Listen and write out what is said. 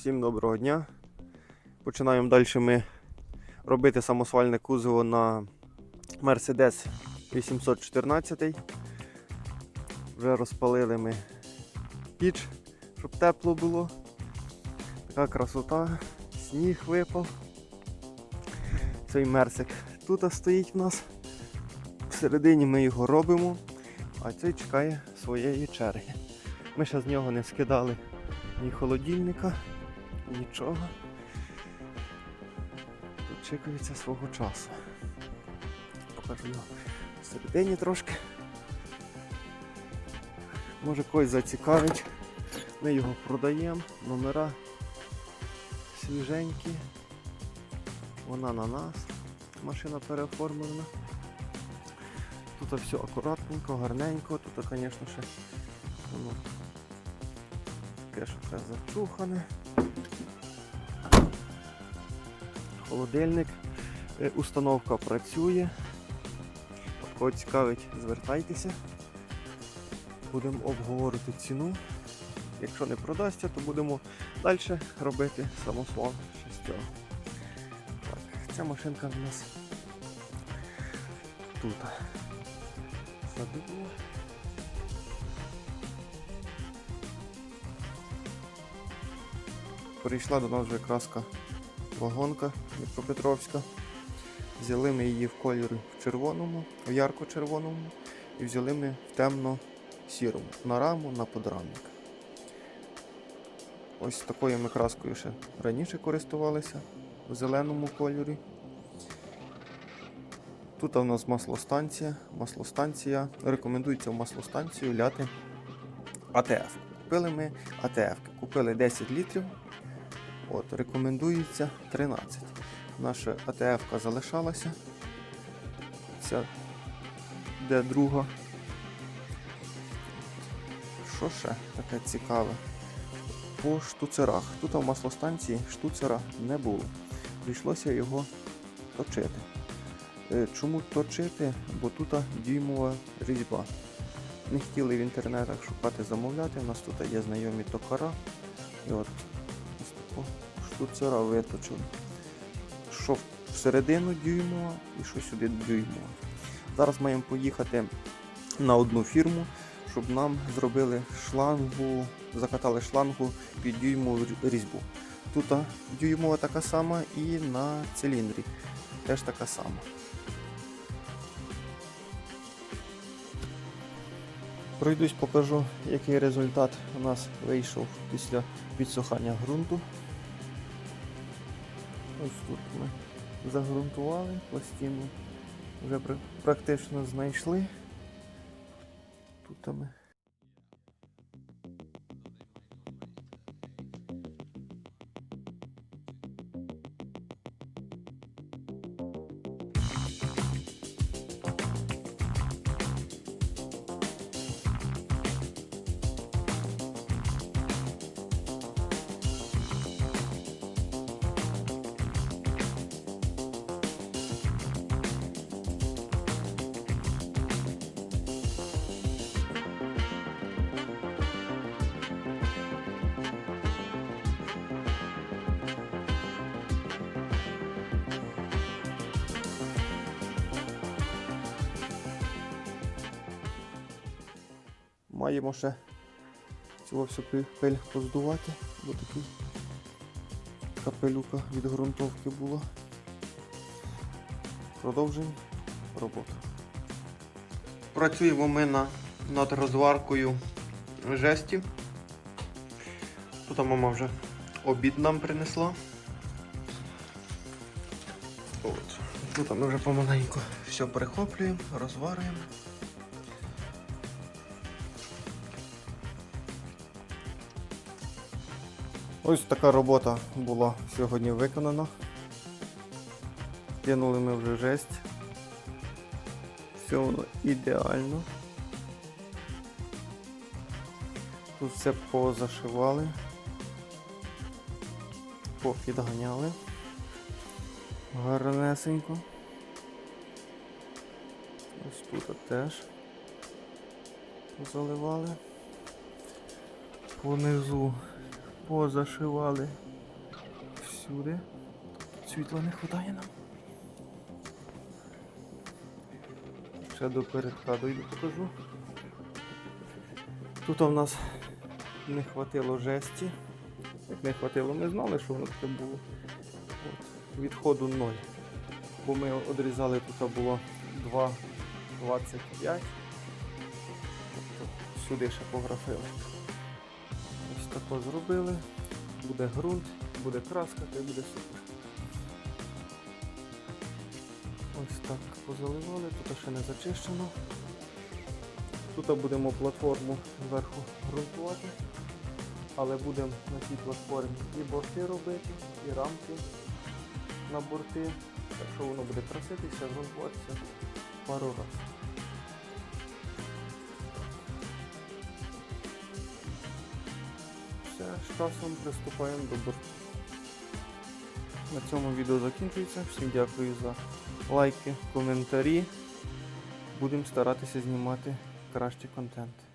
Всім доброго дня. Починаємо далі ми робити самосвальне кузово на Mercedes 814. Вже розпалили ми піч, щоб тепло було. Така красота, сніг випав. Цей мерсик тут стоїть в нас. Всередині ми його робимо, а цей чекає своєї черги. Ми ще з нього не скидали ні холодильника, нічого. Дочікується свого часу. Покажу його всередині трошки. Може когось зацікавить. Ми його продаємо, номера свіженькі. Вона на нас. Машина переоформлена. Тут все акуратненько, гарненько. Тут, звісно, ще воно таке, що зачухане. Холодильник. Е, Установка працює. Кого цікавить, звертайтеся. Будемо обговорити ціну. Якщо не продасться, то будемо далі робити з цього. Так, ця машинка в нас тут. Забула. Прийшла до нас вже краска вагонка Дніпропетровська. Взяли ми її в кольорі в червоному, в ярко-червоному і взяли ми в темно-сірому на раму, на подрамник. Ось такою ми краскою ще раніше користувалися в зеленому кольорі. Тут у нас маслостанція. Маслостанція. Рекомендується в маслостанцію ляти АТФ. Купили ми АТФ. Купили 10 літрів. От, рекомендується 13. Наша АТФ залишалася. Ця де друга. Що ще таке цікаве? По штуцерах. Тут в маслостанції штуцера не було. Прийшлося його точити. Е, Чому точити? Бо тут дюймова різьба. Не хотіли в інтернетах шукати, замовляти. У нас тут є знайомі токара. І от штуцера виточили. Що всередину дюймова і що сюди дюймова. Зараз маємо поїхати на одну фірму, щоб нам зробили шлангу, закатали шлангу під дюймову різьбу. Тут дюймова така сама і на циліндрі теж така сама. Пройдусь, покажу, який результат у нас вийшов після підсухання ґрунту. Ось тут ми загрунтували, пластину вже практично знайшли. Тут ми маємо ще цього всю пи- пиль поздувати, бо такий капелюка від ґрунтовки була. Продовжуємо роботу. Працюємо ми на, над розваркою жесті. Тут мама вже обід нам принесла. От. Тут ми вже помаленьку все перехоплюємо, розварюємо. Ось така робота була сьогодні виконана. Кинули ми вже жесть. Все воно ідеально. Тут все позашивали, попідганяли. Гарнесенько. Ось тут теж заливали. Понизу позашивали Сюди. Світла не вистачає нам. Ще до передка дойду покажу. Тут у нас не хватило жесті. Як не хватило, ми знали, що воно таке було. От, відходу 0. Бо ми одрізали тут було 2,25. Тобто сюди ще пографили. Ось тако зробили. Буде ґрунт, буде краска, й буде супер. Ось так позаливали, тут ще не зачищено. Тут будемо платформу зверху ґрунтувати, але будемо на цій платформі і борти робити, і рамки на борти. Так що воно буде краситися, ґрунтуватися пару разів. З часом приступаємо до борту. На цьому відео закінчується. Всім дякую за лайки, коментарі. Будемо старатися знімати кращий контент.